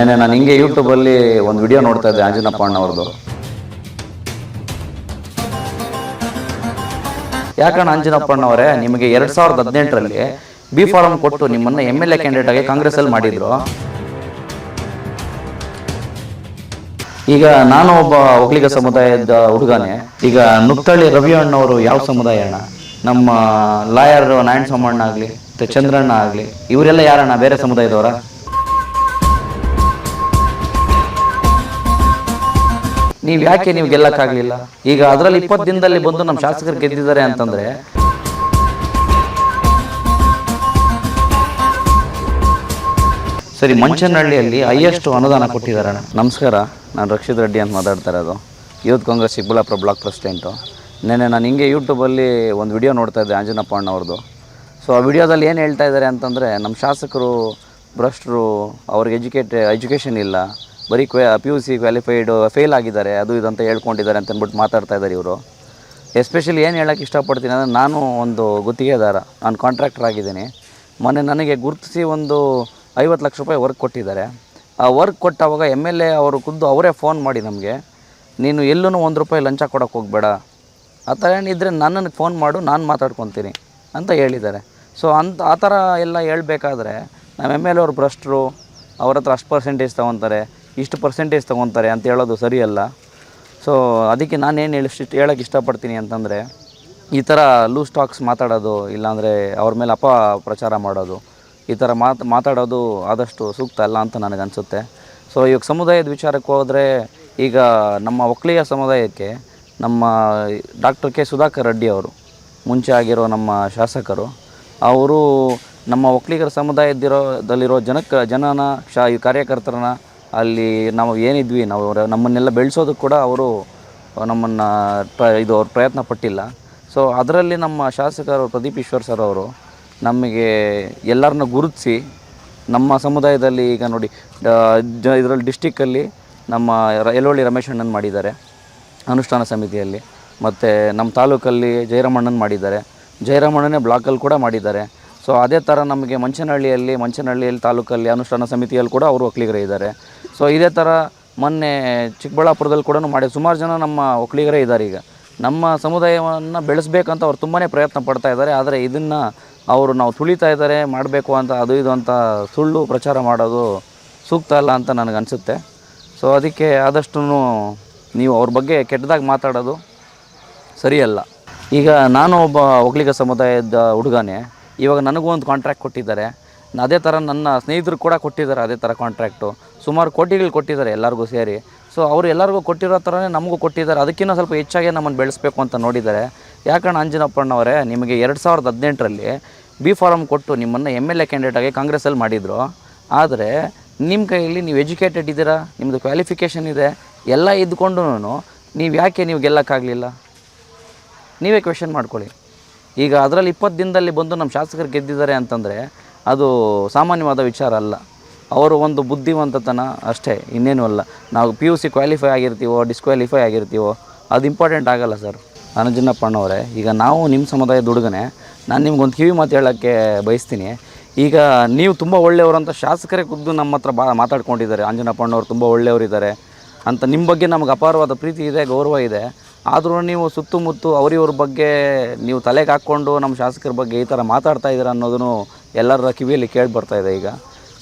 ನೆನ್ನೆ ನಾನು ಹಿಂಗೆ ಯೂಟ್ಯೂಬಲ್ಲಿ ಒಂದು ವಿಡಿಯೋ ನೋಡ್ತಾ ಇದ್ದೆ, ಆಂಜನಪ್ಪ ಅಣ್ಣವ್ರದ್ದು. ಯಾಕಣ್ಣ ಆಂಜನಪ್ಪ ಅಣ್ಣವರೇ, ನಿಮಗೆ ಎರಡು ಸಾವಿರದ ಹದಿನೆಂಟರಲ್ಲಿ ಬಿ ಫಾರಂ ಕೊಟ್ಟು ನಿಮ್ಮನ್ನು ಎಂ ಎಲ್ ಎ ಕ್ಯಾಂಡಿಡೇಟ್ ಆಗಿ ಕಾಂಗ್ರೆಸ್ಸಲ್ಲಿ ಮಾಡಿದ್ರು. ಈಗ ನಾನು ಒಬ್ಬ ಒಕ್ಕಲಿಗ ಸಮುದಾಯದ ಹುಡುಗನೇ. ಈಗ ನುಕ್ತಳ್ಳಿ ರವಿ ಅಣ್ಣವರು ಯಾವ ಸಮುದಾಯ ಅಣ್ಣ? ನಮ್ಮ ಲಾಯರ್ ನಾರಾಯಣ ಸೋಮಣ್ಣ ಆಗಲಿ, ಮತ್ತು ಚಂದ್ರಣ್ಣ ಆಗಲಿ, ಇವರೆಲ್ಲ ಯಾರಣ್ಣ? ಬೇರೆ ಸಮುದಾಯದವರ? ನೀವ್ ಯಾಕೆ ನೀವು ಗೆಲ್ಲಕ್ಕಾಗಲಿಲ್ಲ? ಈಗ ಅದರಲ್ಲಿ ಇಪ್ಪತ್ತು ದಿನದಲ್ಲಿ ಬಂದು ನಮ್ಮ ಶಾಸಕರು ಗೆದ್ದಿದ್ದಾರೆ ಅಂತಂದ್ರೆ ಸರಿ ಮಂಚನಹಳ್ಳಿಯಲ್ಲಿ ಹೈಯೆಸ್ಟ್ ಅನುದಾನ ಕೊಟ್ಟಿದ್ದಾರೆ ನಮಸ್ಕಾರ ನಾನು ರಕ್ಷಿತ್ ರೆಡ್ಡಿ ಅಂತ ಮಾತಾಡ್ತಾ ಇರೋದು. Youth Congress Chikkaballapura block president. ನೆನ್ನೆ ನಾನು ಹಿಂಗೆ ಯೂಟ್ಯೂಬಲ್ಲಿ ಒಂದು ವಿಡಿಯೋ ನೋಡ್ತಾ ಇದ್ದೆ ಆಂಜನಪ್ಪ ಅಣ್ಣವ್ರದ್ದು ಸೊ ಆ ವಿಡಿಯೋದಲ್ಲಿ ಏನು ಹೇಳ್ತಾ ಇದ್ದಾರೆ ಅಂತಂದರೆ ನಮ್ಮ ಶಾಸಕರು ಭ್ರಷ್ಟರು ಅವ್ರಿಗೆ ಎಜುಕೇಟ್ ಎಜುಕೇಷನ್ ಇಲ್ಲ. ಬರೀ ಕ್ವೆ P U C qualified fail ಆಗಿದ್ದಾರೆ, ಅದು ಇದು ಅಂತ ಹೇಳ್ಕೊಂಡಿದ್ದಾರೆ ಅಂತ ಅಂದ್ಬಿಟ್ಟು ಮಾತಾಡ್ತಾ ಇದ್ದಾರೆ ಇವರು. ಎಸ್ಪೆಷಲಿ ಏನು ಹೇಳೋಕ್ಕೆ ಇಷ್ಟಪಡ್ತೀನಿ ಅಂದರೆ ನಾನು ಒಂದು ಗುತ್ತಿಗೆದಾರ, ನಾನು ಕಾಂಟ್ರಾಕ್ಟರ್ ಆಗಿದ್ದೀನಿ. ಮೊನ್ನೆ ನನಗೆ ಗುರುತಿಸಿ ಒಂದು ಐವತ್ತು ಲಕ್ಷ ರೂಪಾಯಿ ವರ್ಕ್ ಕೊಟ್ಟಿದ್ದಾರೆ. ಆ ವರ್ಕ್ ಕೊಟ್ಟವಾಗ ಎಂ ಎಲ್ ಎ ಅವರು ಖುದ್ದು ಅವರೇ ಫೋನ್ ಮಾಡಿ ನಮಗೆ, ನೀನು ಎಲ್ಲೂ ಒಂದು ರೂಪಾಯಿ ಲಂಚ ಕೊಡೋಕ್ಕೆ ಹೋಗಬೇಡ. ಆ ಥರ ಏನಿದ್ರೆ ನನ್ನನ್ನು ಫೋನ್ ಮಾಡು, ನಾನು ಮಾತಾಡ್ಕೊತೀನಿ ಅಂತ ಹೇಳಿದ್ದಾರೆ. ಸೊ ಅಂತ, ಆ ಥರ ಎಲ್ಲ ಹೇಳಬೇಕಾದ್ರೆ ನಮ್ಮ ಎಂ ಎಲ್ ಎ ಅವರು ಭ್ರಷ್ಟರು, ಅವ್ರ ಹತ್ರ ಅಷ್ಟು ಪರ್ಸೆಂಟೇಜ್ ತೊಗೊತಾರೆ. ಇಷ್ಟು ಪರ್ಸೆಂಟೇಜ್ ತೊಗೊತಾರೆ ಅಂತ ಹೇಳೋದು ಸರಿಯಲ್ಲ. ಸೊ ಅದಕ್ಕೆ ನಾನೇನು ಹೇಳಿ ಹೇಳೋಕ್ಕೆ ಇಷ್ಟಪಡ್ತೀನಿ ಅಂತಂದರೆ, ಈ ಥರ ಲೂಸ್ ಸ್ಟಾಕ್ಸ್ ಮಾತಾಡೋದು, ಇಲ್ಲಾಂದರೆ ಅವ್ರ ಮೇಲೆ ಅಪ ಪ್ರಚಾರ ಮಾಡೋದು, ಈ ಥರ ಮಾತು ಮಾತಾಡೋದು ಆದಷ್ಟು ಸೂಕ್ತ ಅಲ್ಲ ಅಂತ ನನಗನ್ಸುತ್ತೆ ಸೊ ಇವಾಗ ಸಮುದಾಯದ ವಿಚಾರಕ್ಕೆ ಹೋದರೆ, ಈಗ ನಮ್ಮ ಒಕ್ಕಲಿಗ ಸಮುದಾಯಕ್ಕೆ ನಮ್ಮ ಡಾಕ್ಟರ್ ಕೆ ಸುಧಾಕರ್ ರೆಡ್ಡಿ ಅವರು, ಮುಂಚೆ ಆಗಿರೋ ನಮ್ಮ ಶಾಸಕರು, ಅವರು ನಮ್ಮ ಒಕ್ಕಲಿಗರ ಸಮುದಾಯದಿರೋದಲ್ಲಿರೋ ಜನಕ್ಕೆ ಜನನ ಶಾ ಕಾರ್ಯಕರ್ತರನ್ನ ಅಲ್ಲಿ ನಾವು ಏನಿದ್ವಿ, ನಾವು ನಮ್ಮನ್ನೆಲ್ಲ ಬೆಳೆಸೋದಕ್ಕೆ ಕೂಡ ಅವರು ನಮ್ಮನ್ನು ಪ ಇದು ಅವ್ರು ಪ್ರಯತ್ನ ಪಟ್ಟಿಲ್ಲ. ಸೊ ಅದರಲ್ಲಿ ನಮ್ಮ ಶಾಸಕರು ಪ್ರದೀಪ್ ಈಶ್ವರ್ ಸರ್ ಅವರು ನಮಗೆ ಎಲ್ಲರನ್ನ ಗುರುತಿಸಿ, ನಮ್ಮ ಸಮುದಾಯದಲ್ಲಿ ಈಗ ನೋಡಿ ಇದರಲ್ಲಿ ಡಿಸ್ಟಿಕ್ಕಲ್ಲಿ ನಮ್ಮ ರ- ಯಲವಳ್ಳಿ ರಮೇಶ್ ಅಣ್ಣನ್ ಮಾಡಿದ್ದಾರೆ, ಅನುಷ್ಠಾನ ಸಮಿತಿಯಲ್ಲಿ. ಮತ್ತು ನಮ್ಮ ತಾಲೂಕಲ್ಲಿ ಜಯರಾಮಣ್ಣನ್ ಮಾಡಿದ್ದಾರೆ. ಜಯರಾಮಣ್ಣನೇ ಬ್ಲಾಕಲ್ಲಿ ಕೂಡ ಮಾಡಿದ್ದಾರೆ. ಸೊ ಅದೇ ಥರ ನಮಗೆ ಮಂಚನಹಳ್ಳಿಯಲ್ಲಿ ಮಂಚನಹಳ್ಳಿಯಲ್ಲಿ ತಾಲೂಕಲ್ಲಿ ಅನುಷ್ಠಾನ ಸಮಿತಿಯಲ್ಲಿ ಕೂಡ ಅವರು ಒಕ್ಕಲಿಗರೇ ಇದ್ದಾರೆ. ಸೊ ಇದೇ ಥರ ಮೊನ್ನೆ ಚಿಕ್ಕಬಳ್ಳಾಪುರದಲ್ಲಿ ಕೂಡ ಮಾಡಿ, ಸುಮಾರು ಜನ ನಮ್ಮ ಒಕ್ಕಲಿಗರೇ ಇದ್ದಾರೆ ಈಗ. ನಮ್ಮ ಸಮುದಾಯವನ್ನು ಬೆಳೆಸಬೇಕಂತ ಅವ್ರು ತುಂಬಾ ಪ್ರಯತ್ನ ಪಡ್ತಾ ಇದ್ದಾರೆ. ಆದರೆ ಇದನ್ನು ಅವರು ನಾವು ತುಳಿತಾ ಇದ್ದಾರೆ, ಮಾಡಬೇಕು ಅಂತ ಅದು ಇದು ಅಂತ ಸುಳ್ಳು ಪ್ರಚಾರ ಮಾಡೋದು ಸೂಕ್ತ ಅಲ್ಲ ಅಂತ ನನಗನ್ಸುತ್ತೆ ಸೊ ಅದಕ್ಕೆ ಆದಷ್ಟು ನೀವು ಅವ್ರ ಬಗ್ಗೆ ಕೆಟ್ಟದಾಗಿ ಮಾತಾಡೋದು ಸರಿಯಲ್ಲ. ಈಗ ನಾನು ಒಬ್ಬ ಒಕ್ಕಲಿಗ ಸಮುದಾಯದ ಹುಡುಗನೇ. ಇವಾಗ ನನಗೂ ಒಂದು ಕಾಂಟ್ರಾಕ್ಟ್ ಕೊಟ್ಟಿದ್ದಾರೆ. ಅದೇ ಥರ ನನ್ನ ಸ್ನೇಹಿತರು ಕೂಡ ಕೊಟ್ಟಿದ್ದಾರೆ ಅದೇ ಥರ ಕಾಂಟ್ರಾಕ್ಟು ಸುಮಾರು ಕೋಟಿಗಳು ಕೊಟ್ಟಿದ್ದಾರೆ ಎಲ್ಲರಿಗೂ ಸೇರಿ. ಸೊ ಅವರು ಎಲ್ಲರಿಗೂ ಕೊಟ್ಟಿರೋ ಥರನೇ ನಮಗೂ ಕೊಟ್ಟಿದ್ದಾರೆ. ಅದಕ್ಕಿಂತ ಸ್ವಲ್ಪ ಹೆಚ್ಚಾಗಿ ನಮ್ಮನ್ನು ಬೆಳೆಸಬೇಕು ಅಂತ ನೋಡಿದ್ದಾರೆ. ಯಾಕಂದ್ರೆ ಅಂಜನಪ್ಪಣ್ಣವರೇ ನಿಮಗೆ ಎರಡು ಸಾವಿರದ ಹದಿನೆಂಟರಲ್ಲಿ ಬಿ ಫಾರಮ್ ಕೊಟ್ಟು ನಿಮ್ಮನ್ನು ಎಂ ಎಲ್ ಎ ಕ್ಯಾಂಡಿಡೇಟ್ ಆಗಿ ಕಾಂಗ್ರೆಸ್ಸಲ್ಲಿ ಮಾಡಿದರು. ಆದರೆ ನಿಮ್ಮ ಕೈಯಲ್ಲಿ ನೀವು ಎಜುಕೇಟೆಡ್ ಇದ್ದೀರಾ? ನಿಮ್ಮದು ಕ್ವಾಲಿಫಿಕೇಷನ್ ಇದೆ. ಎಲ್ಲ ಇದ್ಕೊಂಡು ನೀವು ಯಾಕೆ ನೀವು ಗೆಲ್ಲಕ್ಕಾಗಲಿಲ್ಲ? ನೀವೇ ಕ್ವೆಶನ್ ಮಾಡ್ಕೊಳ್ಳಿ. ಈಗ ಅದರಲ್ಲಿ ಇಪ್ಪತ್ತು ದಿನದಲ್ಲಿ ಬಂದು ನಮ್ಮ ಶಾಸಕರು ಗೆದ್ದಿದ್ದಾರೆ ಅಂತಂದರೆ ಅದು ಸಾಮಾನ್ಯವಾದ ವಿಚಾರ ಅಲ್ಲ. ಅವರು ಒಂದು ಬುದ್ಧಿವಂತತನ ಅಷ್ಟೇ, ಇನ್ನೇನು ಅಲ್ಲ. ನಾವು ಪಿ ಯು ಸಿ ಕ್ವಾಲಿಫೈ ಆಗಿರ್ತೀವೋ ಡಿಸ್ಕ್ವಾಲಿಫೈ ಆಗಿರ್ತೀವೋ, ಅದು ಇಂಪಾರ್ಟೆಂಟ್ ಆಗಲ್ಲ ಸರ್ ಅನಂಜನಪ್ಪಣ್ಣವರೇ ಈಗ ನಾವು ನಿಮ್ಮ ಸಮುದಾಯದ ಹುಡುಗನೇ, ನಾನು ನಿಮ್ಗೊಂದು ಕಿವಿ ಮಾತು ಹೇಳೋಕ್ಕೆ ಬಯಸ್ತೀನಿ. ಈಗ ನೀವು ತುಂಬ ಒಳ್ಳೆಯವರು ಅಂತ ಶಾಸಕರೇ ಖುದ್ದು ನಮ್ಮ ಹತ್ರ ಬಾ, ಮಾತಾಡ್ಕೊಂಡಿದ್ದಾರೆ. ಅಂಜನಪ್ಪಣ್ಣವ್ರು ತುಂಬ ಒಳ್ಳೆಯವರಿದ್ದಾರೆ ಅಂತ ನಿಮ್ಮ ಬಗ್ಗೆ ನಮಗೆ ಅಪಾರವಾದ ಪ್ರೀತಿ ಇದೆ, ಗೌರವ ಇದೆ. ಆದರೂ ನೀವು ಸುತ್ತಮುತ್ತ ಅವರಿವ್ರ ಬಗ್ಗೆ ನೀವು ತಲೆಗೆ ಹಾಕ್ಕೊಂಡು ನಮ್ಮ ಶಾಸಕರ ಬಗ್ಗೆ ಈ ಥರ ಮಾತಾಡ್ತಾ ಇದ್ದೀರ ಅನ್ನೋದನ್ನು ಎಲ್ಲರ ಕಿವಿಯಲ್ಲಿ ಕೇಳಿ ಬರ್ತಾ ಇದೆ ಈಗ.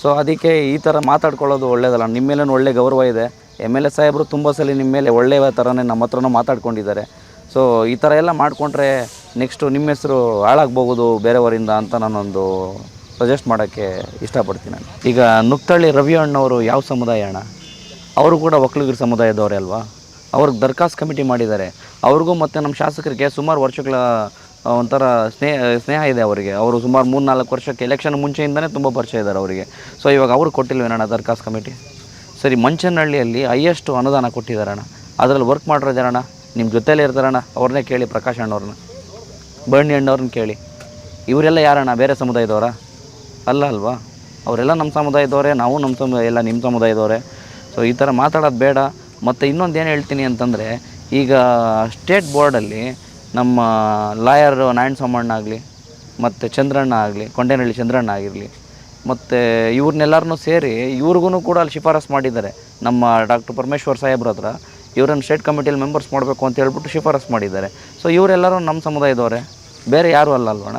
ಸೊ ಅದಕ್ಕೆ ಈ ಥರ ಮಾತಾಡ್ಕೊಳ್ಳೋದು ಒಳ್ಳೇದಲ್ಲ. ನಿಮ್ಮ ಮೇಲೇ ಒಳ್ಳೆ ಗೌರವ ಇದೆ. ಎಂ ಎಲ್ ಎ ಸಾಹೇಬರು ತುಂಬ ಸಲ ನಿಮ್ಮ ಮೇಲೆ ಒಳ್ಳೆಯ ಥರನೇ ನಮ್ಮ ಹತ್ರನೂ ಮಾತಾಡ್ಕೊಂಡಿದ್ದಾರೆ. ಸೊ ಈ ಥರ ಎಲ್ಲ ಮಾಡಿಕೊಂಡ್ರೆ ನೆಕ್ಸ್ಟು ನಿಮ್ಮ ಹೆಸರು ಹಾಳಾಗ್ಬೋದು ಬೇರೆಯವರಿಂದ ಅಂತ ನಾನೊಂದು ಸಜೆಸ್ಟ್ ಮಾಡೋಕ್ಕೆ ಇಷ್ಟಪಡ್ತೀನಿ ನಾನು. ಈಗ ನುಕ್ತಳ್ಳಿ ರವಿ ಅಣ್ಣವರು ಯಾವ ಸಮುದಾಯ ಅಣ್ಣ? ಅವರು ಕೂಡ ಒಕ್ಕಲಿಗರ ಸಮುದಾಯದವರೇ ಅಲ್ವಾ? ಅವ್ರಿಗೆ ದರ್ಖಾಸ್ತು ಕಮಿಟಿ ಮಾಡಿದ್ದಾರೆ. ಅವ್ರಿಗೂ ಮತ್ತು ನಮ್ಮ ಶಾಸಕರಿಗೆ ಸುಮಾರು ವರ್ಷಗಳ ಒಂಥರ ಸ್ನೇಹ ಸ್ನೇಹ ಇದೆ ಅವರಿಗೆ. ಅವರು ಸುಮಾರು ಮೂರು ನಾಲ್ಕು ವರ್ಷಕ್ಕೆ ಎಲೆಕ್ಷನ್ ಮುಂಚೆಯಿಂದನೇ ತುಂಬ ಪರಿಚಯ ಇದ್ದಾರೆ ಅವರಿಗೆ. ಸೊ ಇವಾಗ ಅವರು ಕೊಟ್ಟಿಲ್ವೇನಣ್ಣ ದರ್ಖಾಸ್ತು ಕಮಿಟಿ? ಸರಿ, ಮಂಚನಹಳ್ಳಿಯಲ್ಲಿ ಹೈಯೆಸ್ಟ್ ಅನುದಾನ ಕೊಟ್ಟಿದ್ದಾರಣ್ಣ. ಅದರಲ್ಲಿ ವರ್ಕ್ ಮಾಡಿರೋದಾರಣ್ಣ ನಿಮ್ಮ ಜೊತೆಲೇ ಇರ್ತಾರಣ್ಣ. ಅವ್ರನ್ನೇ ಕೇಳಿ ಪ್ರಕಾಶ್ ಅಣ್ಣವ್ರನ್ನ. ಬಣ್ಣಿ ಅಣ್ಣವ್ರನ್ನ ಕೇಳಿ. ಇವರೆಲ್ಲ ಯಾರಣ್ಣ? ಬೇರೆ ಸಮುದಾಯದವರ? ಅಲ್ಲ ಅಲ್ವಾ? ಅವರೆಲ್ಲ ನಮ್ಮ ಸಮುದಾಯದವರೇ, ನಾವು ನಮ್ಮ ಸಮುದಾಯ, ಎಲ್ಲ ನಿಮ್ಮ ಸಮುದಾಯದವರೇ. ಸೊ ಈ ಥರ ಮಾತಾಡೋದು ಬೇಡ. ಮತ್ತು ಇನ್ನೊಂದು ಏನು ಹೇಳ್ತೀನಿ ಅಂತಂದರೆ, ಈಗ ಸ್ಟೇಟ್ ಬೋರ್ಡಲ್ಲಿ ನಮ್ಮ ಲಾಯರ್ ನಾಯಣ್ ಸೋಮಣ್ಣ ಆಗಲಿ, ಮತ್ತು ಚಂದ್ರಣ್ಣ ಆಗಲಿ, ಕೊಂಡೇನಹಳ್ಳಿ ಚಂದ್ರಣ್ಣ ಆಗಿರಲಿ, ಮತ್ತು ಇವ್ರನ್ನೆಲ್ಲರನ್ನೂ ಸೇರಿ ಇವ್ರಿಗೂ ಕೂಡ ಅಲ್ಲಿ ಶಿಫಾರಸ್ ಮಾಡಿದ್ದಾರೆ. ನಮ್ಮ ಡಾಕ್ಟರ್ ಪರಮೇಶ್ವರ್ ಸಾಹೇಬ್ರ ಹತ್ರ ಇವರನ್ನು ಸ್ಟೇಟ್ ಕಮಿಟಿಯಲ್ಲಿ ಮೆಂಬರ್ಸ್ ಮಾಡಬೇಕು ಅಂತ ಹೇಳ್ಬಿಟ್ಟು ಶಿಫಾರಸ್ ಮಾಡಿದ್ದಾರೆ. ಸೊ ಇವರೆಲ್ಲರೂ ನಮ್ಮ ಸಮುದಾಯದವರೇ, ಬೇರೆ ಯಾರೂ ಅಲ್ಲ ಅಲ್ವಣ